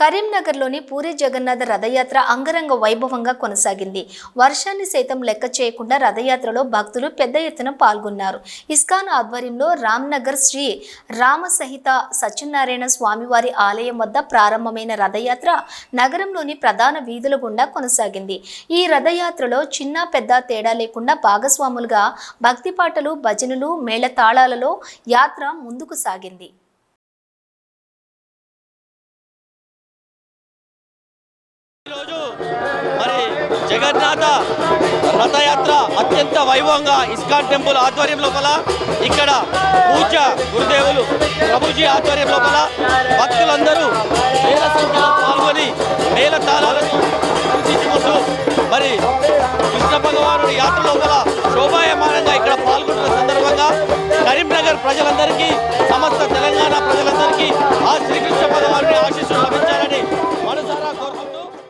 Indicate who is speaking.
Speaker 1: కరీంనగర్లోని పూరి జగన్నాథ రథయాత్ర అంగరంగ వైభవంగా కొనసాగింది. వర్షాన్ని సైతం లెక్క చేయకుండా రథయాత్రలో భక్తులు పెద్ద ఎత్తున పాల్గొన్నారు. ఇస్కాన్ ఆధ్వర్యంలో రామ్నగర్ శ్రీ రామసహిత సత్యనారాయణ స్వామివారి ఆలయం వద్ద ప్రారంభమైన రథయాత్ర నగరంలోని ప్రధాన వీధుల గుండా కొనసాగింది. ఈ రథయాత్రలో చిన్న పెద్ద తేడా లేకుండా భాగస్వాములుగా భక్తి పాటలు భజనలు మేళతాళాలలో యాత్ర ముందుకు సాగింది.
Speaker 2: జగన్నాథ రథయాత్ర అత్యంత వైభవంగా ఇస్కాన్ టెంపుల్ ఆధ్వర్యం లోపల ఇక్కడ పూజ గురుదేవులు ప్రభుజీ ఆధ్వర్యం లోపల భక్తులందరూ వేల సంఖ్యలో పాల్గొని వేల తాళాలను తీసుకుంటూ మరి కృష్ణ భగవానుడి యాత్ర లోపల శోభాయమానంగా ఇక్కడ పాల్గొంటున్న సందర్భంగా కరీంనగర్ ప్రజల